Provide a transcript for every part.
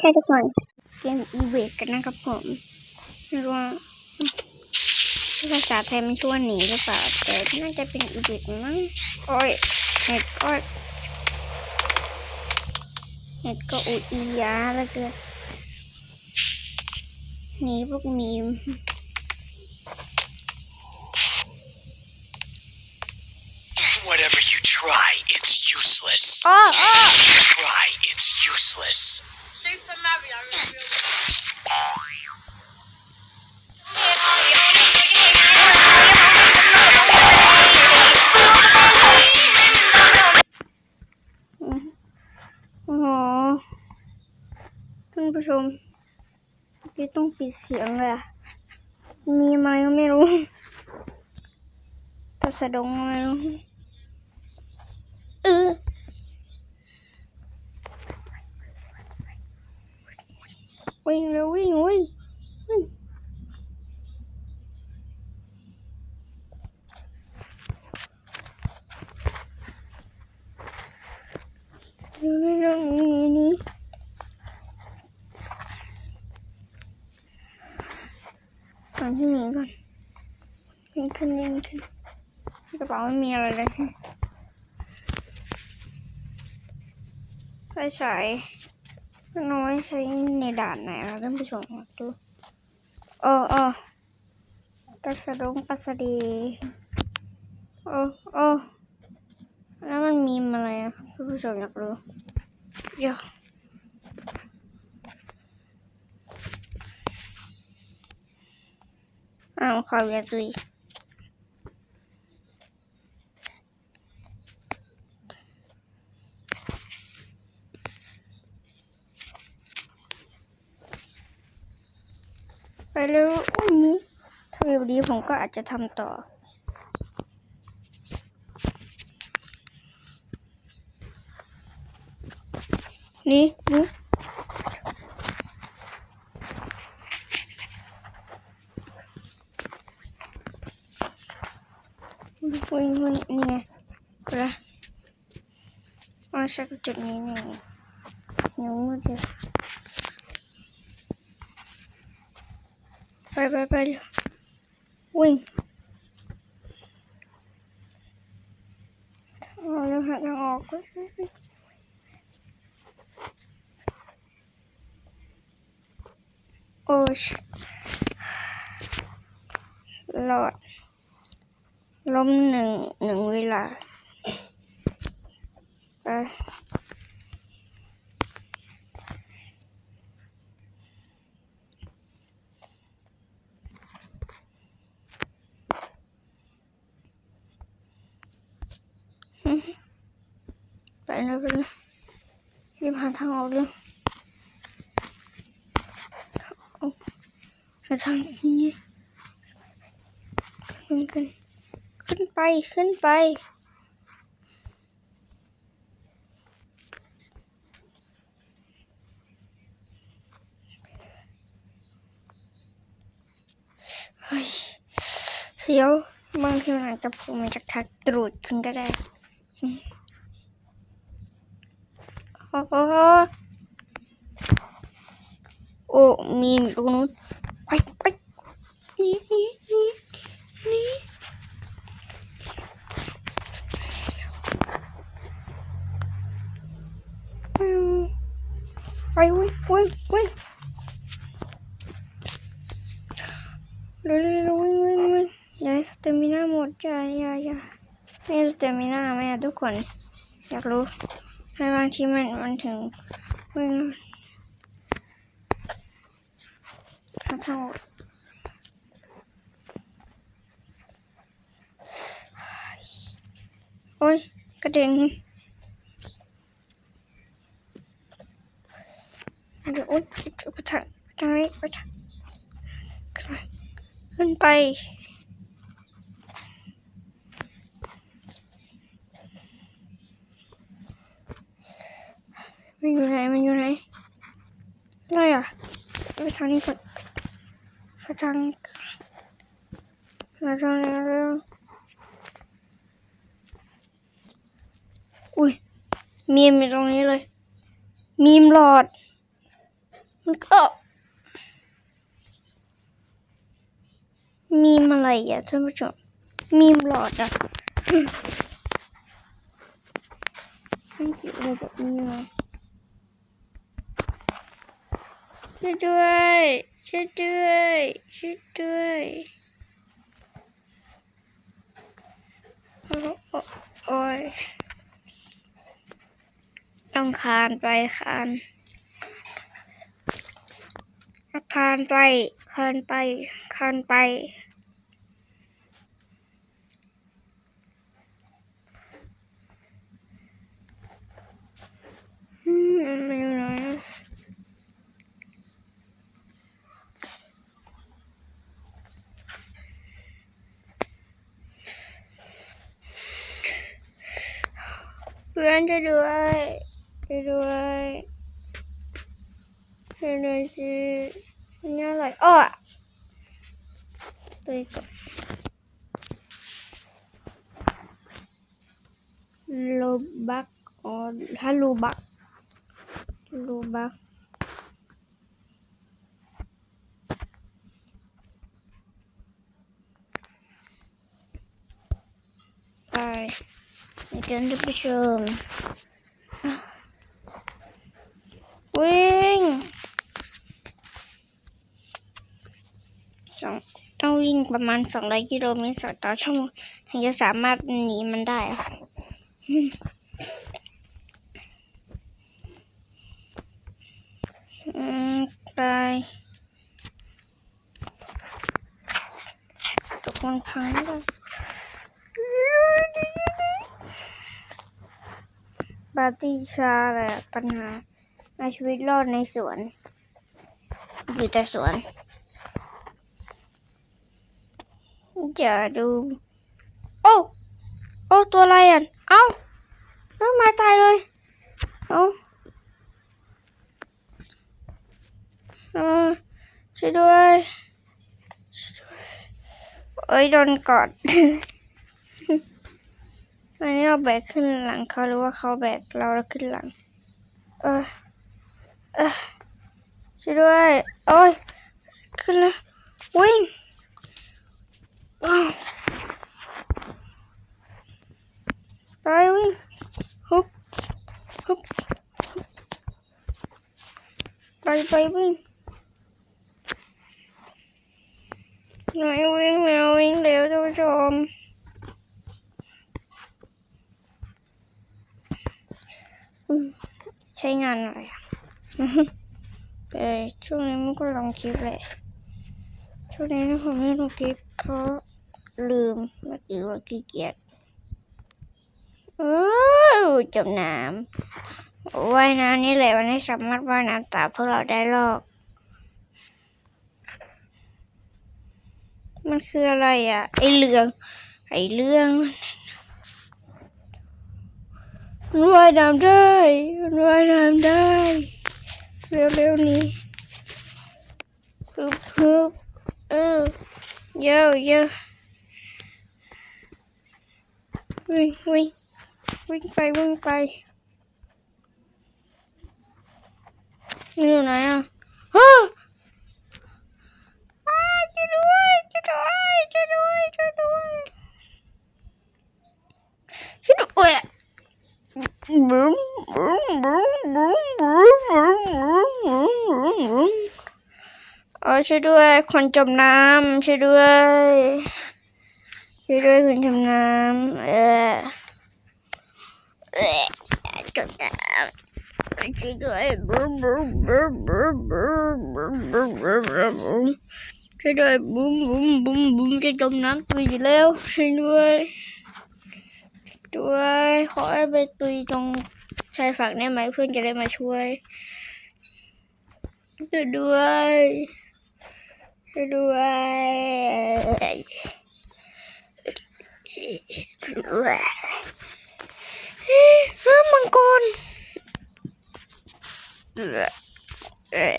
ช่ทุกคน เกมอีเวกกันนะครับผมไม่รู้ว่าภาษาไทยมันชื่อว่าหนีหรือเปล่าแต่น่าจะเป็นอีเวกมั้งโอ้ยเน็ตก็เน็ตก็อุยอียาแล้วเกินหนีพวกมีม Whatever you try, it's useless. อ้ออ้อ Try, it's useless. ผู้ชมพี่ต้องปิดเสียงเลยอะมีอะไรก็ไม่รู้กระสะดงอะไรไม่รู้เออวิ่งเร็ววิ่งวิ่งวิ่งเร็วเร็วเร็วหนี่นี่ ตอนที่หนีก่อนวิ่งขึ้นวิ่งขึ้นกระเป๋าไม่มีอะไรเลยไฟฉายมันเอาไว้ใช้ในด่านไหนอะท่านผู้ชมอยากดูเออเออกระสดงกระสดีเออเออแล้วมันมีอะไรอะครับท่านผู้ชมอยากรู้เดี๋ยว อ้าวขออยากดูอีไปแล้ววันนี้ถ้าดีผมก็อาจจะทำต่อนี่นี่วิ่งวิ่งนี่ไงกระ สักจุดนี้นี่นิ้วมือเดียวไปไปไปเร็ววิ่งเอาเร็วหาทางออกไปไปไปโอ้ยรอดล้มหนึ่งหนึ่งเวลาไไปเลยไปเลยรีบหาทางออกเลยเอาหาทางนี้ขึ้นขึ้นขึ้นไปขึ้นไปเฮ้ยเสียวบางทีมันอาจจะโผล่มาจากทางตรูดขึ้นก็ได้ โอ้โหโอ้มีอยู่ตรงนู้นไปไปหนี่นี่นี่นี่ไปวิ่งวิ่งวิ่งเร็วเร็วเร็ววิ่งวิ่งวิ่งอย่าให้สเตมิน่าหมดจ้าอย่าอย่าไม่ให้สเตมิน่าไหมอะทุกคนอยากรู้ ให้บางทีมันมันถึงวิ่งหาทางออกโอ้ยกระเด็งเดี๋ยวโอ๊ยไปทางไปทางนี้ไปทางขึ้นไปขึ้นไป มันอยู่ไหนมันอยู่ไหนอะไรอะไปทางนี้ก่อนไปทางมาทางนี้แล้วอุ้ยมีมอยู่ตรงนี้เลย มีมหลอด มันก็ มีมอะไรอะท่านผู้ชมมีมหลอดอะมันเกี่ยวอะไรกับนี้วะ ช่วยด้วยช่วยด้วยช่วยด้วยโอ้ยต้องคานไปคานคานไปคานไปคานไป อืมมันอยู่ไหนอะเพื่อนช่วยด้วยช่วยด้วยช่วยด้วยสิอันนี่อะไรอ้อตัวอีกก่อนโลบักอ๋อถ้าโลบักรูบัก ไปเดินท่านผู้ชมวิ่งสองต้องวิ่งประมาณสองร้อยกิโลเมตรต่อชั่วโมงถึงจะสามารถหนีมันได้อะอืมไปทุกคนพังเลยปาร์ ตี้ชาแหละปัญหาในชีวิตรอดในสวน อยู่แต่สวน จะดู โอ้ โอ้ ตัวอะไรอะ เอ้าเอ้ามาตายเลย เอ้าเออช่วยด้วยช่วยเอ้ยโดนกอด อันนี้เราแบกขึ้นหลังเขาหรือว่าเขาแบกเราแล้วขึ้นหลัง เออเออช่วยด้วยโอ้ยขึ้นแล้ววิ่งไปวิ่งฮึบฮึบฮึบไปไปวิ่งหน่อยวิ่งเร็ววิ่งเร็วท่านผู้ชมอืม ใช้งานอะไรอะแต่ช่วงนี้มันก็ลองคลิปเลย ช่วงนี้นะผมไม่ลงคลิปเพราะลืมเมื่อกี้ว่าขี้เกียจโอ้ยจมน้ำว่ายน้ำนี่แหละวันนี้สามารถว่ายน้ำตามพวกเราได้หรอก มันคืออะไรอะ ไอเรื่อง ไอเรื่อง มันว่ายน้ำได้ มันว่ายน้ำได้ เร็วๆนี้ฮึบฮึบเออเยอะเยอะวิ่งวิ่งวิ่งไปวิ่งไป นี่อยู่ไหนอะ ช่วยด้วย คนจมน้ำช่วยด้วยช่วยด้วยคนจมน้ำเออเออจมน้ำช่วยด้วยบึ้มบึ้มบึ้มบึ้มบึ้มบึ้มบึ้มบึ้มบึ้มบึ้มช่วยด้วยบุ้มบุ้มบุ้มบุ้มจะจมน้ำตุยอยู่แล้วช่วยด้วยด้วยขอให้ไปตุยตรงชายฝั่งได้ไหมเพื่อนจะได้มาช่วย ด้วยช่วย ด้วยด้วยฮ้ามังกรเออ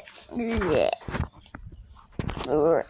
เออ